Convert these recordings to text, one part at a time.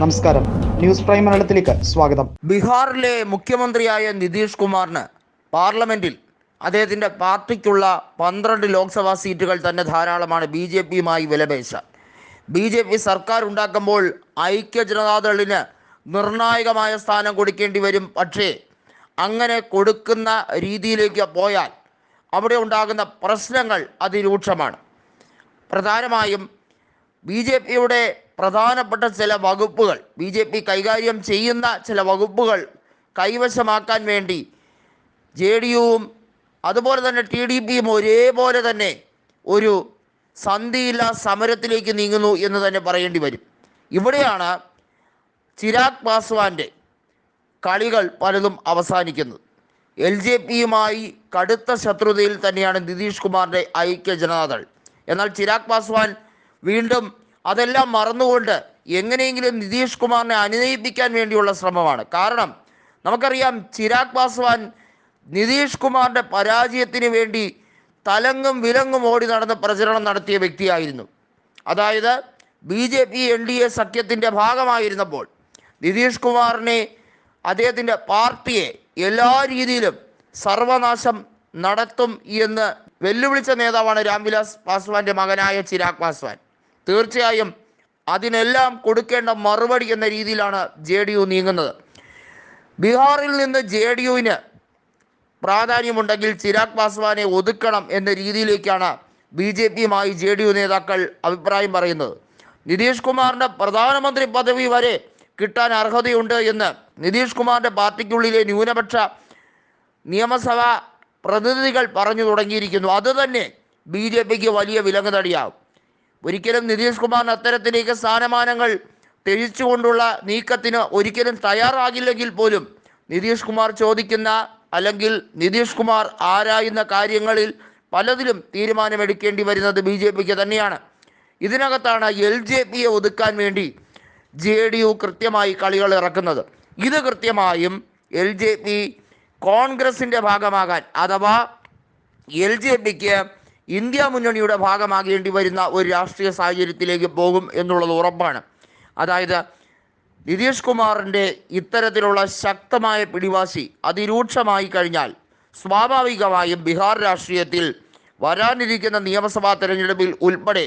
നമസ്കാരം. News prime മലയാളത്തിലേക്ക് സ്വാഗതം. ബീഹാറിലെ മുഖ്യമന്ത്രിയായ നിതീഷ് കുമാറിന് പാർലമെന്റിൽ അദ്ദേഹത്തിന്റെ പാർട്ടിക്കുള്ള പന്ത്രണ്ട് ലോക്സഭാ സീറ്റുകൾ തന്നെ ധാരാളമാണ് ബി ജെ പിയുമായി വിലപേശ. ബി ജെ പി സർക്കാർ ഉണ്ടാക്കുമ്പോൾ ഐക്യ ജനതാദളിന് നിർണായകമായ സ്ഥാനം കൊടുക്കേണ്ടി വരും. പക്ഷേ അങ്ങനെ കൊടുക്കുന്ന രീതിയിലേക്ക് പോയാൽ അവിടെ ഉണ്ടാകുന്ന പ്രശ്നങ്ങൾ അതിരൂക്ഷമാണ്. പ്രധാനമായും ബി ജെ പിയുടെ പ്രധാനപ്പെട്ട ചില വകുപ്പുകൾ. ബി ജെ പി കൈകാര്യം ചെയ്യുന്ന ചില വകുപ്പുകൾ കൈവശമാക്കാൻ വേണ്ടി ജെ ഡി യുവും അതുപോലെ തന്നെ ടി ഡി പിയും ഒരേപോലെ തന്നെ ഒരു സന്ധിയില്ല സമരത്തിലേക്ക് നീങ്ങുന്നു എന്ന് തന്നെ പറയേണ്ടി വരും. ഇവിടെയാണ് ചിരാഗ് പാസ്വാന്റെ കളികൾ പലതും അവസാനിക്കുന്നത്. എൽ ജെ പിയുമായി കടുത്ത ശത്രുതയിൽ തന്നെയാണ് നിതീഷ് കുമാറിന്റെ ഐക്യ ജനതാദൾ എന്നാൽ ചിരാഗ് പാസ്വാൻ വീണ്ടും അതെല്ലാം മറന്നുകൊണ്ട് എങ്ങനെയെങ്കിലും നിതീഷ് കുമാറിനെ അനുനയിപ്പിക്കാൻ വേണ്ടിയുള്ള ശ്രമമാണ്. കാരണം നമുക്കറിയാം ചിരാഗ് പാസ്വാൻ നിതീഷ് കുമാറിന്റെ പരാജയത്തിന് വേണ്ടി തലങ്ങും വിലങ്ങും ഓടി നടന്ന് പ്രചരണം നടത്തിയ വ്യക്തിയായിരുന്നു. അതായത് B J P N D A സഖ്യത്തിന്റെ ഭാഗമായിരുന്നപ്പോൾ നിതീഷ് കുമാറിനെ അദ്ദേഹത്തിന്റെ പാർട്ടിയെ എല്ലാ രീതിയിലും സർവനാശം നടത്തും എന്ന് വെല്ലുവിളിച്ച നേതാവാണ് രാംവിലാസ് പാസ്വാന്റെ മകനായ ചിരാഗ് പാസ്വാൻ. തീർച്ചയായും അതിനെല്ലാം കൊടുക്കേണ്ട മറുപടി എന്ന രീതിയിലാണ് ജെ ഡി യു നീങ്ങുന്നത്. ബീഹാറിൽ നിന്ന് ജെ ഡി യുവിന് പ്രാധാന്യമുണ്ടെങ്കിൽ ചിരാഗ് പാസ്വാനെ ഒതുക്കണം എന്ന രീതിയിലേക്കാണ് ബി ജെ പിയുമായി ജെ ഡി യു നേതാക്കൾ അഭിപ്രായം പറയുന്നത്. നിതീഷ് കുമാറിന്റെ പ്രധാനമന്ത്രി പദവി വരെ കിട്ടാൻ അർഹതയുണ്ട് എന്ന് നിതീഷ് കുമാറിന്റെ പാർട്ടിക്കുള്ളിലെ ന്യൂനപക്ഷ നിയമസഭാ പ്രതിനിധികൾ പറഞ്ഞു തുടങ്ങിയിരിക്കുന്നു. അതുതന്നെ ബി ജെ പിക്ക് വലിയ വിലങ്ങുതടിയാവും ഒരിക്കലും നിതീഷ് കുമാറിന് അത്തരത്തിലേക്ക് സ്ഥാനമാനങ്ങൾ തെഴിച്ചുകൊണ്ടുള്ള നീക്കത്തിന് ഒരിക്കലും തയ്യാറാകില്ലെങ്കിൽ പോലും നിതീഷ് കുമാർ ചോദിക്കുന്ന അല്ലെങ്കിൽ നിതീഷ് കുമാർ ആരായുന്ന കാര്യങ്ങളിൽ പലതിലും തീരുമാനമെടുക്കേണ്ടി വരുന്നത് ബി ജെ പിക്ക് തന്നെയാണ്. ഇതിനകത്താണ് എൽ ജെ പിയെ ഒതുക്കാൻ വേണ്ടി ജെ ഡി യു കൃത്യമായി കളികൾ ഇറക്കുന്നത്. ഇത് കൃത്യമായും എൽ ജെ പി കോൺഗ്രസിന്റെ ഭാഗമാകാൻ അഥവാ എൽ ജെ പിക്ക് ഇന്ത്യ മുന്നണിയുടെ ഭാഗമാകേണ്ടി വരുന്ന ഒരു രാഷ്ട്രീയ സാഹചര്യത്തിലേക്ക് പോകും എന്നുള്ളത് ഉറപ്പാണ്. അതായത് നിതീഷ് കുമാറിന്റെ ഇത്തരത്തിലുള്ള ശക്തമായ പിടിവാശി അതിരൂക്ഷമായി കഴിഞ്ഞാൽ സ്വാഭാവികമായും ബീഹാർ രാഷ്ട്രീയത്തിൽ വരാനിരിക്കുന്ന നിയമസഭാ തെരഞ്ഞെടുപ്പിൽ ഉൾപ്പെടെ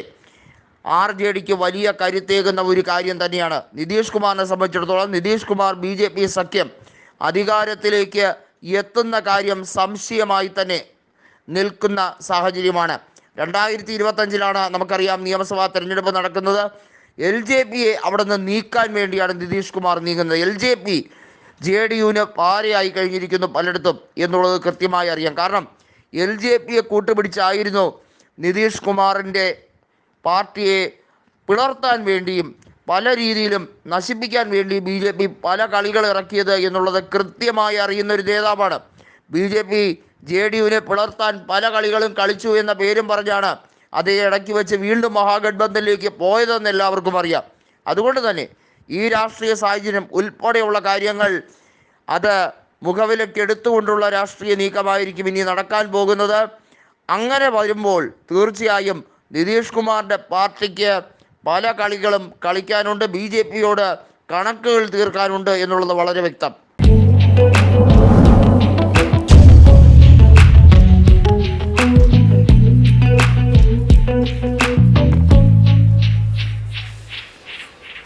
ആർ ജെ ഡിക്ക് വലിയ കരുത്തേകുന്ന ഒരു കാര്യം തന്നെയാണ്. നിതീഷ് കുമാറിനെ സംബന്ധിച്ചിടത്തോളം നിതീഷ് കുമാർ ബി സഖ്യം അധികാരത്തിലേക്ക് എത്തുന്ന കാര്യം സംശയമായി തന്നെ നിൽക്കുന്ന സാഹചര്യമാണ്. രണ്ടായിരത്തി ഇരുപത്തഞ്ചിലാണ് നമുക്കറിയാം നിയമസഭാ തെരഞ്ഞെടുപ്പ് നടക്കുന്നത്. എൽ ജെ പിയെ അവിടെ നിന്ന് നീക്കാൻ വേണ്ടിയാണ് നിതീഷ് കുമാർ നീങ്ങുന്നത്. L J P J D യുവിന് പാരയായി കഴിഞ്ഞിരിക്കുന്നു പലയിടത്തും എന്നുള്ളത് കൃത്യമായി അറിയാം. കാരണം എൽ ജെ പിയെ കൂട്ടുപിടിച്ചായിരുന്നു നിതീഷ് കുമാറിന്റെ പാർട്ടിയെ പിളർത്താൻ വേണ്ടിയും പല രീതിയിലും നശിപ്പിക്കാൻ വേണ്ടി ബി ജെ പി പല കളികൾ ഇറക്കിയത് എന്നുള്ളത് കൃത്യമായി അറിയുന്ന ഒരു നേതാവാണ്. B J P J D യുവിനെ പിളർത്താൻ പല കളികളും കളിച്ചു എന്ന പേരും പറഞ്ഞാണ് അതേ ഇടയ്ക്ക് വെച്ച് വീണ്ടും മഹാഗഡ്ബന്ധനിലേക്ക് പോയതെന്ന് എല്ലാവർക്കും അറിയാം. അതുകൊണ്ട് തന്നെ ഈ രാഷ്ട്രീയ സാഹചര്യം ഉൾപ്പെടെയുള്ള കാര്യങ്ങൾ അത് മുഖവിലക്കെടുത്തുകൊണ്ടുള്ള രാഷ്ട്രീയ നീക്കമായിരിക്കും ഇനി നടക്കാൻ പോകുന്നത്. അങ്ങനെ വരുമ്പോൾ തീർച്ചയായും നിതീഷ് കുമാറിന്റെ പാർട്ടിക്ക് പല കളികളും കളിക്കാനുണ്ട്. ബി ജെ പിയോട് കണക്കുകൾ തീർക്കാനുണ്ട് എന്നുള്ളത് വളരെ വ്യക്തം.